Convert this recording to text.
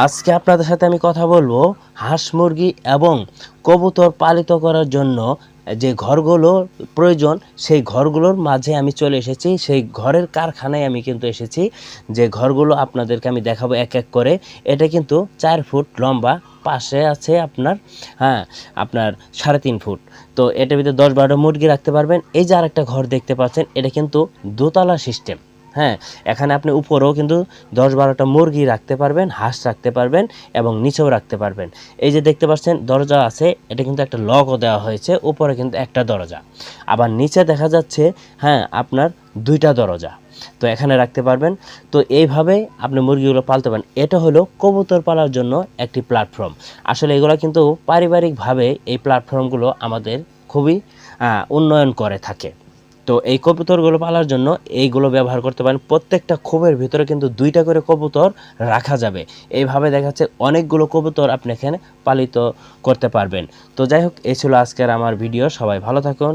আজকে আপনাদের সাথে আমি কথা বলব হাঁস মুরগি এবং কবুতর পালিত করার জন্য যে ঘরগুলো প্রয়োজন, সেই ঘরগুলোর মাঝে আমি চলে এসেছি। সেই ঘরের কারখানায় আমি কিন্তু এসেছি। যে ঘরগুলো আপনাদেরকে আমি দেখাবো এক এক করে। এটা কিন্তু চার ফুট লম্বা, পাশে আছে আপনার হ্যাঁ আপনার সাড়ে তিন ফুট। তো এটার ভিতরে দশ বারোটা মুরগি রাখতে পারবেন। এই যে আরেকটা ঘর দেখতে পাচ্ছেন, এটা কিন্তু দোতলা সিস্টেম। হ্যাঁ এখানে আপনি উপরেও কিন্তু দশ বারোটা মুরগি রাখতে পারবেন, হাঁস রাখতে পারবেন এবং নিচেও রাখতে পারবেন। এই যে দেখতে পাচ্ছেন, দরজা আছে, এটা কিন্তু একটা লকও দেওয়া হয়েছে, উপরে কিন্তু একটা দরজা। আবার নিচে দেখা যাচ্ছে হ্যাঁ আপনার দুইটা দরজা। তো এখানে রাখতে পারবেন। তো এইভাবে আপনি মুরগিগুলো পালতে পারেন। এটা হলো কবুতর পালার জন্য একটি প্ল্যাটফর্ম আসলে এগুলো কিন্তু পারিবারিকভাবে এই প্ল্যাটফর্মগুলো আমাদের খুবই উন্নয়ন করে থাকে। তো এই কবুতরগুলো পালার জন্য এইগুলো ব্যবহার করতে পারেন। প্রত্যেকটা খোপের ভিতরে কিন্তু দুইটা করে কবুতর রাখা যাবে। এইভাবে দেখা যাচ্ছে অনেকগুলো কবুতর আপনি এখানে পালিত করতে পারবেন। তো যাই হোক, এই ছিল আজকের আমার ভিডিও। সবাই ভালো থাকুন।